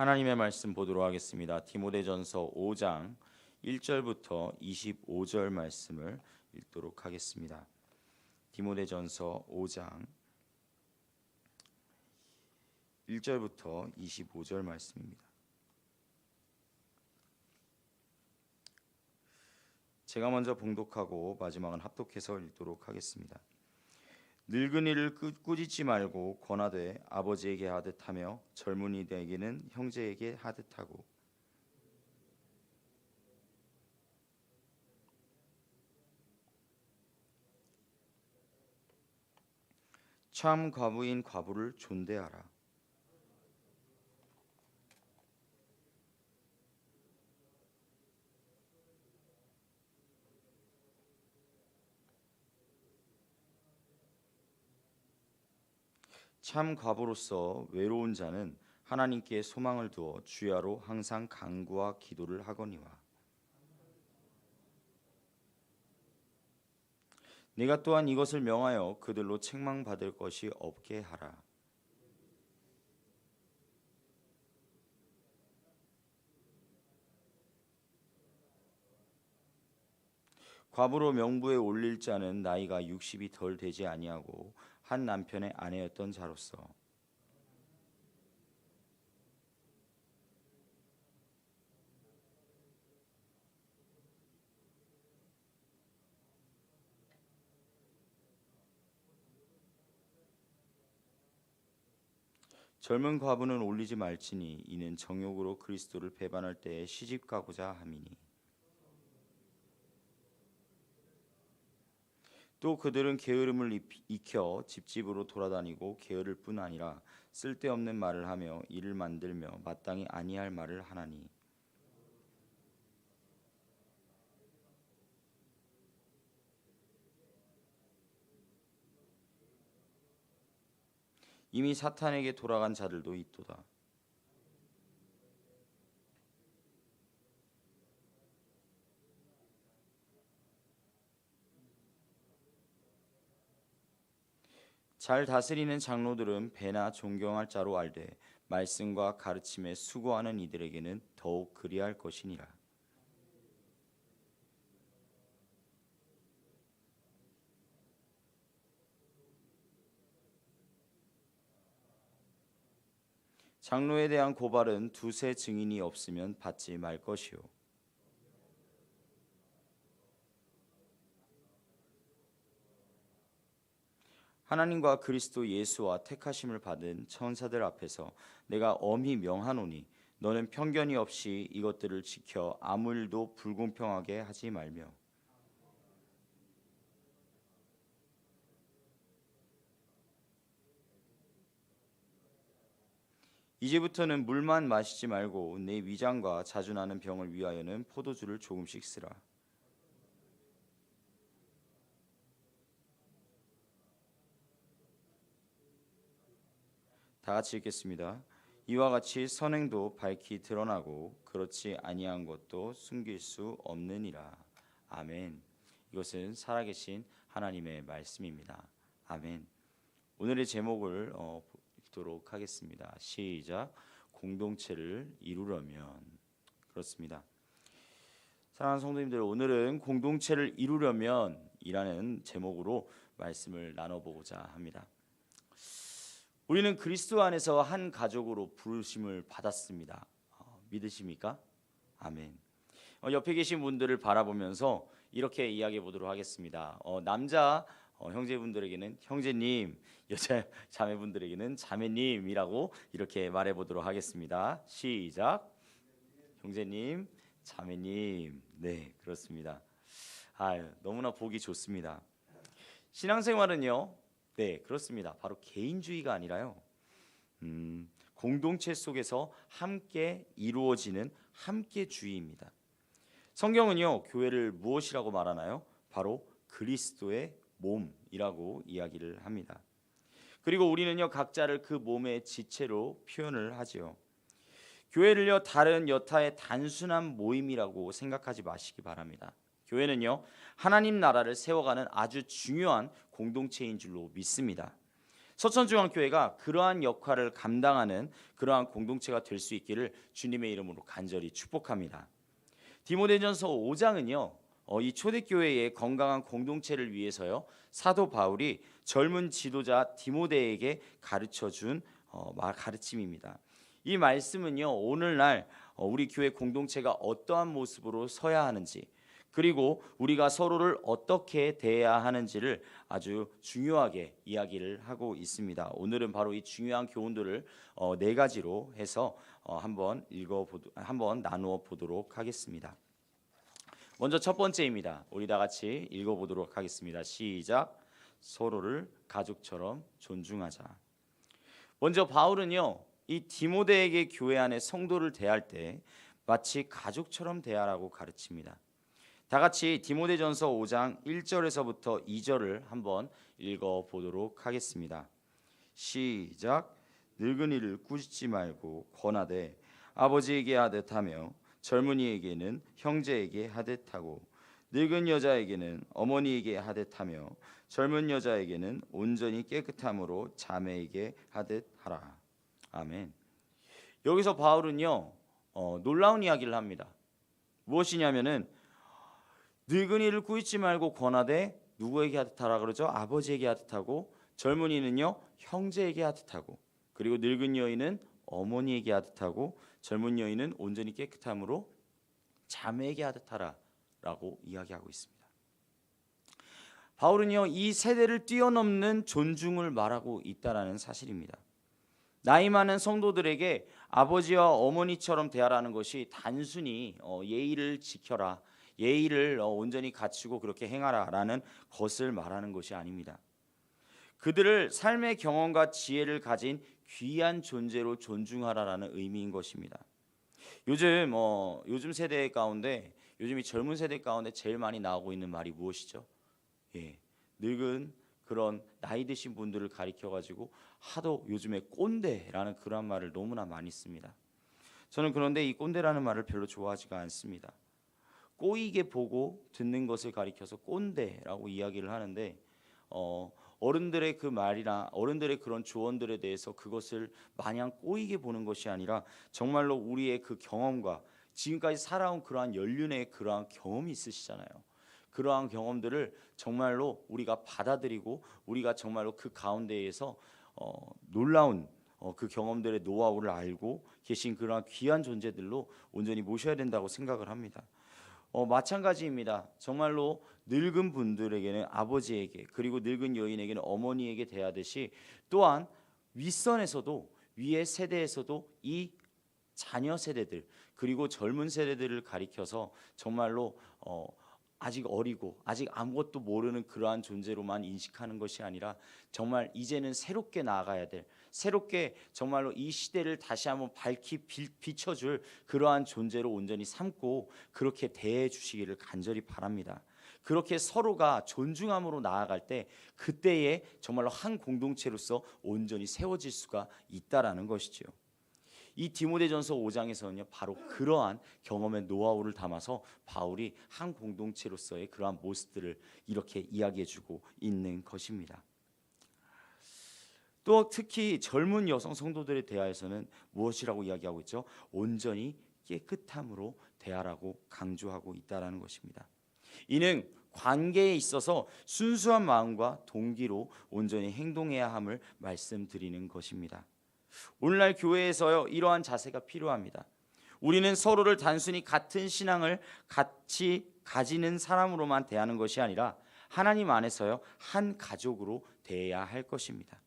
하나님의 말씀 보도록 하겠습니다. 디모데전서 5장 1절부터 25절 말씀을 읽도록 하겠습니다. 디모데전서 5장 1절부터 25절 말씀입니다. 제가 먼저 봉독하고 마지막은 합독해서 읽도록 하겠습니다. 늙은이를 꾸- 꾸짖지 말고 권하되 아버지에게 하듯 하며 젊은이에게는 형제에게 하듯 하고 참 과부인 과부를 존대하라. 참 과부로서 외로운 자는 하나님께 소망을 두어 주야로 항상 간구와 기도를 하거니와. 네가 또한 이것을 명하여 그들로 책망받을 것이 없게 하라. 과부로 명부에 올릴 자는 나이가 60이 덜 되지 아니하고 한 남편의 아내였던 자로서. 젊은 과부는 올리지 말지니 이는 정욕으로 그리스도를 배반할 때에 시집 가고자 함이니 또 그들은 게으름을 입- 익혀 집집으로 돌아다니고 게으를 뿐 아니라 쓸데없는 말을 하며 일을 만들며 마땅히 아니할 말을 하나니 이미 사탄에게 돌아간 자들도 있도다. 잘 다스리는 장로들은 배나 존경할 자로 알되 말씀과 가르침에 수고하는 이들에게는 더욱 그리할 것이니라. 장로에 대한 고발은 두세 증인이 없으면 받지 말 것이요. 하나님과 그리스도 예수와 택하심을 받은 천사들 앞에서 내가 엄히 명하노니 너는 편견이 없이 이것들을 지켜 아무 일도 불공평하게 하지 말며 이제부터는 물만 마시지 말고 내 위장과 자주 나는 병을 위하여는 포도주를 조금씩 쓰라. 다 같이 읽겠습니다. 이와 같이 선행도 밝히 드러나고 그렇지 아니한 것도 숨길 수 없느니라. 아멘. 이것은 살아계신 하나님의 말씀입니다. 아멘. 오늘의 제목을 어, 읽도록 하겠습니다. 시작. 공동체를 이루려면 그렇습니다. 사랑하는 성도님들, 오늘은 공동체를 이루려면이라는 제목으로 말씀을 나눠보고자 합니다. 우리는 그리스도 안에서 한 가족으로 부르심을 받았습니다. 어, 믿으십니까? 아멘. 어, 옆에 계신 분들을 바라보면서 이렇게 이야기해 보도록 하겠습니다. 어, 남자 어, 형제분들에게는 형제님, 여자 자매분들에게는 자매님이라고 이렇게 말해 보도록 하겠습니다. 시작. 형제님, 자매님. 네, 그렇습니다. 아, 너무나 보기 좋습니다. 신앙생활은요. 네, 그렇습니다. 바로 개인주의가 아니라요. 음, 공동체 속에서 함께 이루어지는 함께주의입니다. 성경은요, 교회를 무엇이라고 말하나요? 바로 그리스도의 몸이라고 이야기를 합니다. 그리고 우리는요, 각자를 그 몸의 지체로 표현을 하지요. 교회를요, 다른 여타의 단순한 모임이라고 생각하지 마시기 바랍니다. 교회는요, 하나님 나라를 세워가는 아주 중요한 공동체인 줄로 믿습니다. 서천중앙교회가 그러한 역할을 감당하는 그러한 공동체가 될 수 있기를 주님의 이름으로 간절히 축복합니다. 디모데전서 5장은요. 어, 이 초대교회의 건강한 공동체를 위해서요. 사도 바울이 젊은 지도자 디모데에게 가르쳐 준 어, 가르침입니다. 이 말씀은요. 오늘날 어, 우리 교회 공동체가 어떠한 모습으로 서야 하는지 그리고 우리가 서로를 어떻게 대해야 하는지를 아주 중요하게 이야기를 하고 있습니다. 오늘은 바로 이 중요한 교훈들을 어, 네 가지로 해서 어, 한번 읽어 한번 나누어 보도록 하겠습니다. 먼저 첫 번째입니다. 우리 다 같이 읽어 보도록 하겠습니다. 시작. 서로를 가족처럼 존중하자. 먼저 바울은요. 이 디모데에게 교회 안에 성도를 대할 때 마치 가족처럼 대하라고 가르칩니다. 다 같이 디모데전서 5장 1절에서부터 2절을 한번 읽어 보도록 하겠습니다. 시작. 늙은이를 꾸짖지 말고 권하되 아버지에게 하듯 하며 젊은이에게는 형제에게 하듯 하고 늙은 여자에게는 어머니에게 하듯 하며 젊은 여자에게는 온전히 깨끗함으로 자매에게 하듯 하라. 아멘. 여기서 바울은요 어, 놀라운 이야기를 합니다. 무엇이냐면은 늙은이를 꾸짖지 말고 권하되 누구에게 하듯 하라 그러죠? 아버지에게 하듯 하고 젊은이는요 형제에게 하듯 하고 그리고 늙은 여인은 어머니에게 하듯 하고 젊은 여인은 온전히 깨끗함으로 자매에게 하듯 하라라고 이야기하고 있습니다. 바울은요 이 세대를 뛰어넘는 존중을 말하고 있다라는 사실입니다. 나이 많은 성도들에게 아버지와 어머니처럼 대하라는 것이 단순히 어, 예의를 지켜라 예의를 어, 온전히 갖추고 그렇게 행하라라는 것을 말하는 것이 아닙니다. 그들을 삶의 경험과 지혜를 가진 귀한 존재로 존중하라라는 의미인 것입니다. 요즘 어, 요즘 세대 가운데 요즘 이 젊은 세대 가운데 제일 많이 나오고 있는 말이 무엇이죠? 예, 늙은 그런 나이 드신 분들을 가리켜 가지고 하도 요즘에 꼰대라는 그런 말을 너무나 많이 씁니다. 저는 그런데 이 꼰대라는 말을 별로 좋아하지가 않습니다. 꼬이게 보고 듣는 것을 가리켜서 꼰대라고 이야기를 하는데 어, 어른들의 그 말이나 어른들의 그런 조언들에 대해서 그것을 마냥 꼬이게 보는 것이 아니라 정말로 우리의 그 경험과 지금까지 살아온 그러한 연륜의 그러한 경험이 있으시잖아요. 그러한 경험들을 정말로 우리가 받아들이고 우리가 정말로 그 가운데에서 어, 놀라운 어, 그 경험들의 노하우를 알고 계신 그러한 귀한 존재들로 온전히 모셔야 된다고 생각을 합니다. 어, 마찬가지입니다. 정말로 늙은 분들에게는 아버지에게 그리고 늙은 여인에게는 어머니에게 대하듯이 또한 윗선에서도 위의 세대에서도 이 자녀 세대들 그리고 젊은 세대들을 가리켜서 정말로 어, 아직 어리고 아직 아무것도 모르는 그러한 존재로만 인식하는 것이 아니라 정말 이제는 새롭게 나아가야 될 새롭게 정말로 이 시대를 다시 한번 밝히 비춰줄 그러한 존재로 온전히 삼고 그렇게 대해 주시기를 간절히 바랍니다. 그렇게 서로가 존중함으로 나아갈 때 그때에 정말로 한 공동체로서 온전히 세워질 수가 있다라는 것이지요. 이 디모데전서 5장에서는요 바로 그러한 경험의 노하우를 담아서 바울이 한 공동체로서의 그러한 모습들을 이렇게 이야기해주고 있는 것입니다. 또 특히 젊은 여성 성도들에 대하여서는 무엇이라고 이야기하고 있죠? 온전히 깨끗함으로 대하라고 강조하고 있다라는 것입니다. 이는 관계에 있어서 순수한 마음과 동기로 온전히 행동해야 함을 말씀드리는 것입니다. 오늘날 교회에서요 이러한 자세가 필요합니다. 우리는 서로를 단순히 같은 신앙을 같이 가지는 사람으로만 대하는 것이 아니라 하나님 안에서요 한 가족으로 대해야 할 것입니다.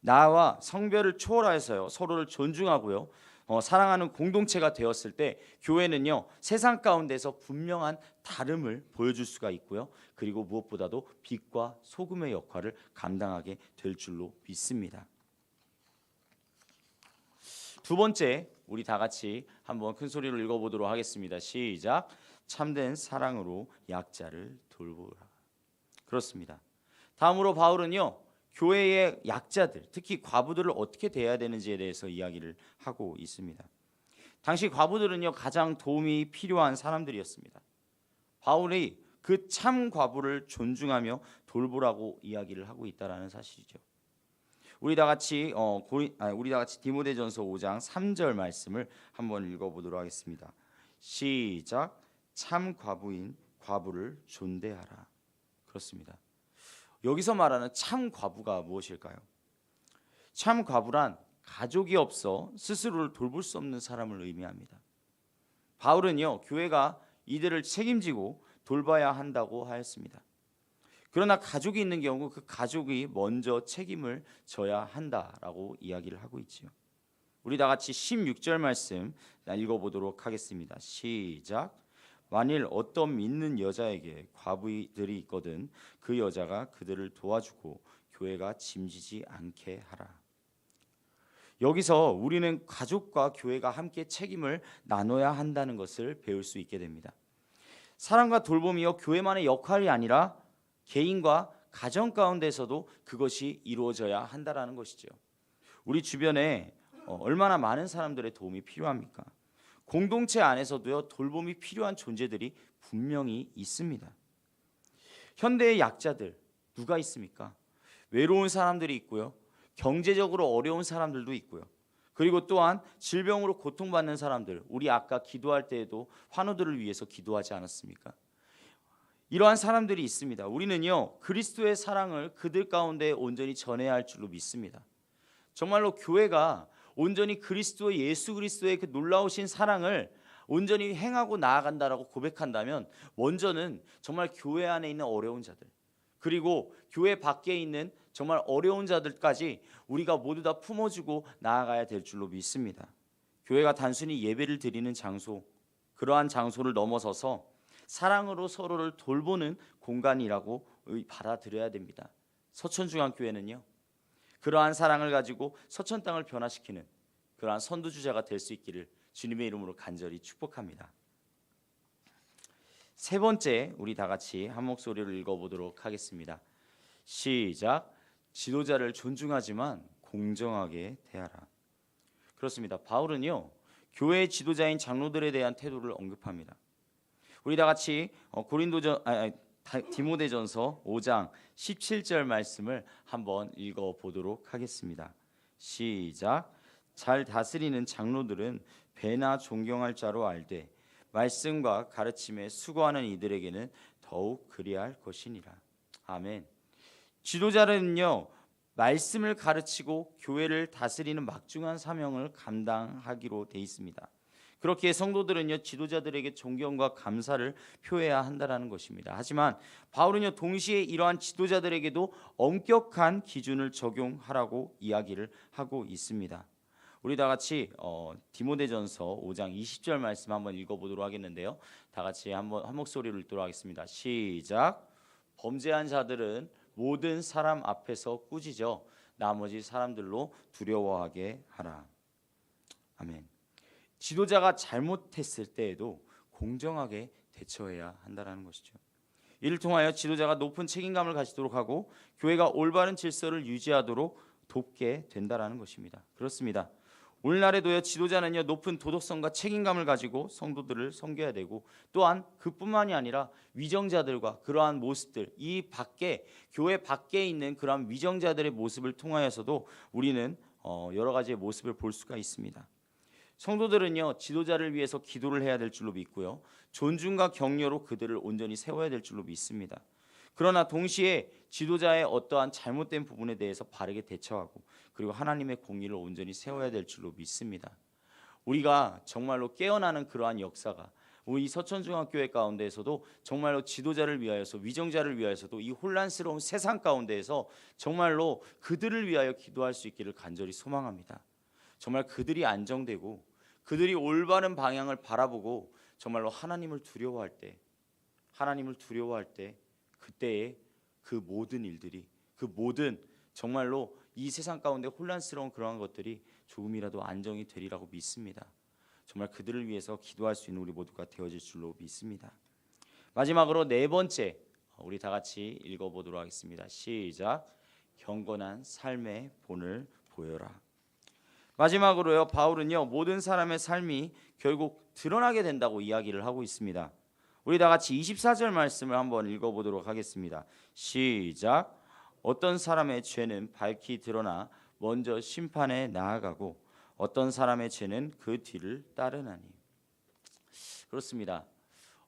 나와 성별을 초월하여서요 서로를 존중하고요 어, 사랑하는 공동체가 되었을 때 교회는요 세상 가운데서 분명한 다름을 보여줄 수가 있고요 그리고 무엇보다도 빛과 소금의 역할을 감당하게 될 줄로 믿습니다. 두 번째 우리 다 같이 한번 큰 소리로 읽어보도록 하겠습니다. 시작. 참된 사랑으로 약자를 돌보라. 그렇습니다. 다음으로 바울은요 교회의 약자들, 특히 과부들을 어떻게 대해야 되는지에 대해서 이야기를 하고 있습니다. 당시 과부들은요 가장 도움이 필요한 사람들이었습니다. 바울이 그 참 과부를 존중하며 돌보라고 이야기를 하고 있다라는 사실이죠. 우리 다 같이 어 고리, 아니, 우리 다 같이 디모데전서 5장 3절 말씀을 한번 읽어보도록 하겠습니다. 시작. 참 과부인 과부를 존대하라. 그렇습니다. 여기서 말하는 참 과부가 무엇일까요? 참 과부란 가족이 없어 스스로를 돌볼 수 없는 사람을 의미합니다. 바울은요 교회가 이들을 책임지고 돌봐야 한다고 하였습니다. 그러나 가족이 있는 경우 그 가족이 먼저 책임을 져야 한다라고 이야기를 하고 있지요. 우리 다 같이 16절 말씀 읽어보도록 하겠습니다. 시작. 만일 어떤 믿는 여자에게 과부들이 있거든 그 여자가 그들을 도와주고 교회가 짐지지 않게 하라. 여기서 우리는 가족과 교회가 함께 책임을 나눠야 한다는 것을 배울 수 있게 됩니다. 사랑과 돌봄이요 교회만의 역할이 아니라 개인과 가정 가운데서도 그것이 이루어져야 한다라는 것이죠. 우리 주변에 어, 얼마나 많은 사람들의 도움이 필요합니까? 공동체 안에서도요 돌봄이 필요한 존재들이 분명히 있습니다. 현대의 약자들 누가 있습니까? 외로운 사람들이 있고요. 경제적으로 어려운 사람들도 있고요. 그리고 또한 질병으로 고통받는 사람들, 우리 아까 기도할 때에도 환우들을 위해서 기도하지 않았습니까? 이러한 사람들이 있습니다. 우리는요 그리스도의 사랑을 그들 가운데 온전히 전해야 할 줄로 믿습니다. 정말로 교회가 온전히 그리스도 예수 그리스도의 그 놀라우신 사랑을 온전히 행하고 나아간다라고 고백한다면 먼저는 정말 교회 안에 있는 어려운 자들 그리고 교회 밖에 있는 정말 어려운 자들까지 우리가 모두 다 품어주고 나아가야 될 줄로 믿습니다. 교회가 단순히 예배를 드리는 장소 그러한 장소를 넘어서서 사랑으로 서로를 돌보는 공간이라고 받아들여야 됩니다. 서천중앙교회는요. 그러한 사랑을 가지고 서천 땅을 변화시키는 그러한 선두주자가 될 수 있기를 주님의 이름으로 간절히 축복합니다. 세 번째 우리 다 같이 한 목소리로 읽어보도록 하겠습니다. 시작. 지도자를 존중하지만 공정하게 대하라. 그렇습니다. 바울은요 교회 지도자인 장로들에 대한 태도를 언급합니다. 우리 다 같이 어, 고린도전 아, 디모데전서 5장 17절 말씀을 한번 읽어 보도록 하겠습니다. 시작. 잘 다스리는 장로들은 배나 존경할 자로 알되 말씀과 가르침에 수고하는 이들에게는 더욱 그리할 것이니라. 아멘. 지도자는요 말씀을 가르치고 교회를 다스리는 막중한 사명을 감당하기로 돼 있습니다. 그렇게 성도들은요 지도자들에게 존경과 감사를 표해야 한다라는 것입니다. 하지만 바울은요 동시에 이러한 지도자들에게도 엄격한 기준을 적용하라고 이야기를 하고 있습니다. 우리 다 같이 어, 디모데전서 5장 20절 말씀 한번 읽어보도록 하겠는데요. 다 같이 한번 한 목소리로 읽도록 하겠습니다. 시작. 범죄한 자들은 모든 사람 앞에서 꾸짖어 나머지 사람들로 두려워하게 하라. 아멘. 지도자가 잘못했을 때에도 공정하게 대처해야 한다라는 것이죠. 이를 통하여 지도자가 높은 책임감을 가지도록 하고 교회가 올바른 질서를 유지하도록 돕게 된다라는 것입니다. 그렇습니다. 오늘날에도요 지도자는요 높은 도덕성과 책임감을 가지고 성도들을 섬겨야 되고 또한 그뿐만이 아니라 위정자들과 그러한 모습들 이 밖에 교회 밖에 있는 그러한 위정자들의 모습을 통하여서도 우리는 어, 여러 가지의 모습을 볼 수가 있습니다. 성도들은요 지도자를 위해서 기도를 해야 될 줄로 믿고요 존중과 격려로 그들을 온전히 세워야 될 줄로 믿습니다. 그러나 동시에 지도자의 어떠한 잘못된 부분에 대해서 바르게 대처하고 그리고 하나님의 공의를 온전히 세워야 될 줄로 믿습니다. 우리가 정말로 깨어나는 그러한 역사가 우리 서천중학교회 가운데에서도 정말로 지도자를 위하여서 위정자를 위하여서도 이 혼란스러운 세상 가운데에서 정말로 그들을 위하여 기도할 수 있기를 간절히 소망합니다. 정말 그들이 안정되고 그들이 올바른 방향을 바라보고 정말로 하나님을 두려워할 때 하나님을 두려워할 때 그때에 그 모든 일들이 그 모든 정말로 이 세상 가운데 혼란스러운 그러한 것들이 조금이라도 안정이 되리라고 믿습니다. 정말 그들을 위해서 기도할 수 있는 우리 모두가 되어질 줄로 믿습니다. 마지막으로 네 번째 우리 다 같이 읽어보도록 하겠습니다. 시작. 경건한 삶의 본을 보여라. 마지막으로요 바울은요 모든 사람의 삶이 결국 드러나게 된다고 이야기를 하고 있습니다. 우리 다 같이 24절 말씀을 한번 읽어보도록 하겠습니다. 시작. 어떤 사람의 죄는 밝히 드러나 먼저 심판에 나아가고 어떤 사람의 죄는 그 뒤를 따르나니 그렇습니다.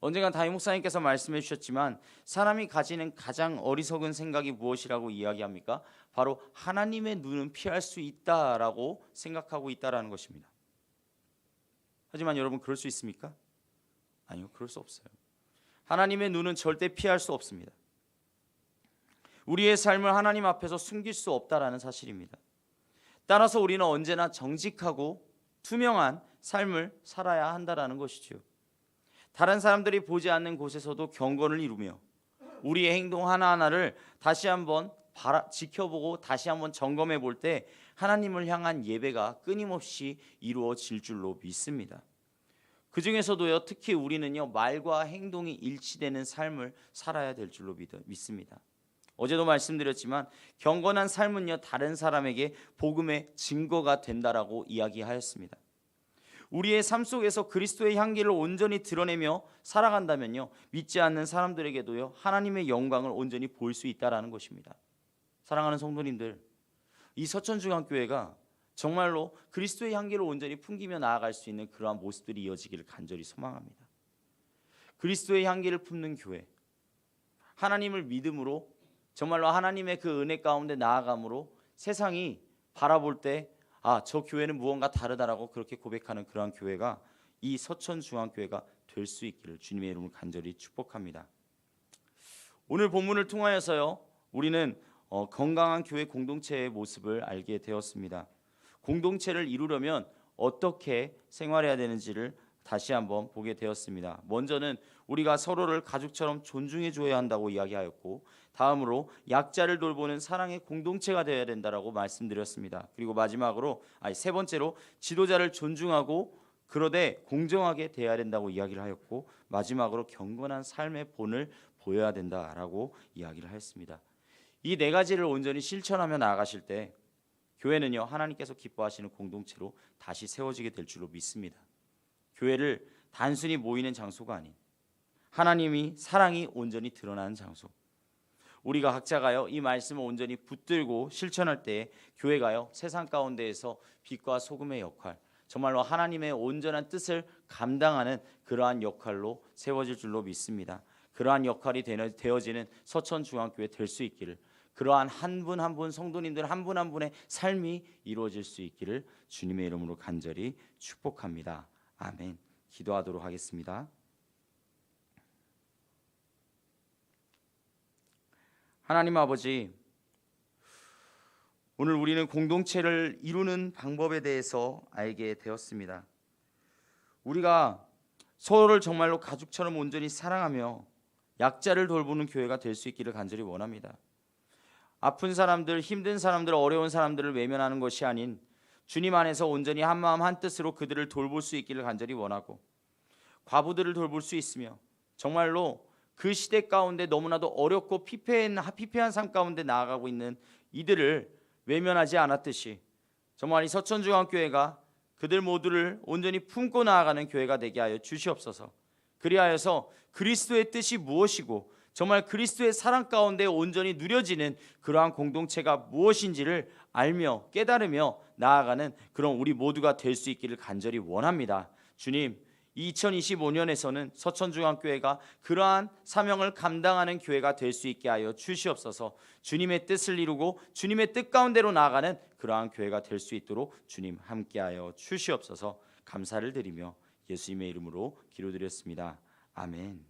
언젠가 다임 목사님께서 말씀해 주셨지만 사람이 가지는 가장 어리석은 생각이 무엇이라고 이야기합니까? 바로 하나님의 눈은 피할 수 있다라고 생각하고 있다라는 것입니다. 하지만 여러분 그럴 수 있습니까? 아니요, 그럴 수 없어요. 하나님의 눈은 절대 피할 수 없습니다. 우리의 삶을 하나님 앞에서 숨길 수 없다라는 사실입니다. 따라서 우리는 언제나 정직하고 투명한 삶을 살아야 한다라는 것이지요. 다른 사람들이 보지 않는 곳에서도 경건을 이루며 우리의 행동 하나하나를 다시 한번 바라, 지켜보고 다시 한번 점검해 볼 때 하나님을 향한 예배가 끊임없이 이루어질 줄로 믿습니다. 그 중에서도요, 특히 우리는요, 말과 행동이 일치되는 삶을 살아야 될 줄로 믿, 믿습니다. 어제도 말씀드렸지만 경건한 삶은요, 다른 사람에게 복음의 증거가 된다라고 이야기하였습니다. 우리의 삶 속에서 그리스도의 향기를 온전히 드러내며 살아간다면요 믿지 않는 사람들에게도요 하나님의 영광을 온전히 볼 수 있다라는 것입니다. 사랑하는 성도님들, 이 서천중앙교회가 정말로 그리스도의 향기를 온전히 풍기며 나아갈 수 있는 그러한 모습들이 이어지기를 간절히 소망합니다. 그리스도의 향기를 품는 교회, 하나님을 믿음으로 정말로 하나님의 그 은혜 가운데 나아감으로 세상이 바라볼 때 아, 저 교회는 무언가 다르다라고 그렇게 고백하는 그러한 교회가 이 서천 중앙교회가 될 수 있기를 주님의 이름으로 간절히 축복합니다. 오늘 본문을 통하여서요. 우리는 어, 건강한 교회 공동체의 모습을 알게 되었습니다. 공동체를 이루려면 어떻게 생활해야 되는지를 다시 한번 보게 되었습니다. 먼저는 우리가 서로를 가족처럼 존중해 줘야 한다고 이야기하였고 다음으로 약자를 돌보는 사랑의 공동체가 되어야 된다라고 말씀드렸습니다. 그리고 마지막으로 아니 세 번째로 지도자를 존중하고 그러되 공정하게 대해야 된다고 이야기를 하였고 마지막으로 경건한 삶의 본을 보여야 된다라고 이야기를 하였습니다. 이 네 가지를 온전히 실천하며 나아가실 때 교회는요 하나님께서 기뻐하시는 공동체로 다시 세워지게 될 줄로 믿습니다. 교회를 단순히 모이는 장소가 아닌 하나님이 사랑이 온전히 드러나는 장소. 우리가 각자가요 이 말씀을 온전히 붙들고 실천할 때 교회가요 세상 가운데에서 빛과 소금의 역할 정말로 하나님의 온전한 뜻을 감당하는 그러한 역할로 세워질 줄로 믿습니다. 그러한 역할이 되어지는 서천 중앙교회 될 수 있기를 그러한 한 분 한 분 성도님들 한 분 한 분의 삶이 이루어질 수 있기를 주님의 이름으로 간절히 축복합니다. 아멘. 기도하도록 하겠습니다. 하나님 아버지, 오늘 우리는 공동체를 이루는 방법에 대해서 알게 되었습니다. 우리가 서로를 정말로 가족처럼 온전히 사랑하며 약자를 돌보는 교회가 될 수 있기를 간절히 원합니다. 아픈 사람들, 힘든 사람들, 어려운 사람들을 외면하는 것이 아닌 주님 안에서 온전히 한 마음 한 뜻으로 그들을 돌볼 수 있기를 간절히 원하고 과부들을 돌볼 수 있으며 정말로 그 시대 가운데 너무나도 어렵고 피폐한, 피폐한 삶 가운데 나아가고 있는 이들을 외면하지 않았듯이 정말 이 서천중앙교회가 그들 모두를 온전히 품고 나아가는 교회가 되게 하여 주시옵소서. 그리하여서 그리스도의 뜻이 무엇이고 정말 그리스도의 사랑 가운데 온전히 누려지는 그러한 공동체가 무엇인지를 알며 깨달으며 나아가는 그런 우리 모두가 될 수 있기를 간절히 원합니다. 주님, 2025년에서는 서천중앙교회가 그러한 사명을 감당하는 교회가 될 수 있게 하여 주시옵소서. 주님의 뜻을 이루고 주님의 뜻 가운데로 나아가는 그러한 교회가 될 수 있도록 주님 함께하여 주시옵소서. 감사를 드리며 예수님의 이름으로 기도드렸습니다. 아멘.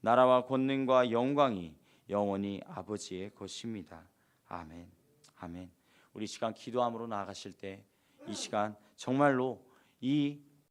나라와 권능과 영광이 영원히 아버지의 것입니다. 아멘. 아멘. 우리 시간 기도함으로 나아가실 때 이 시간 정말로 이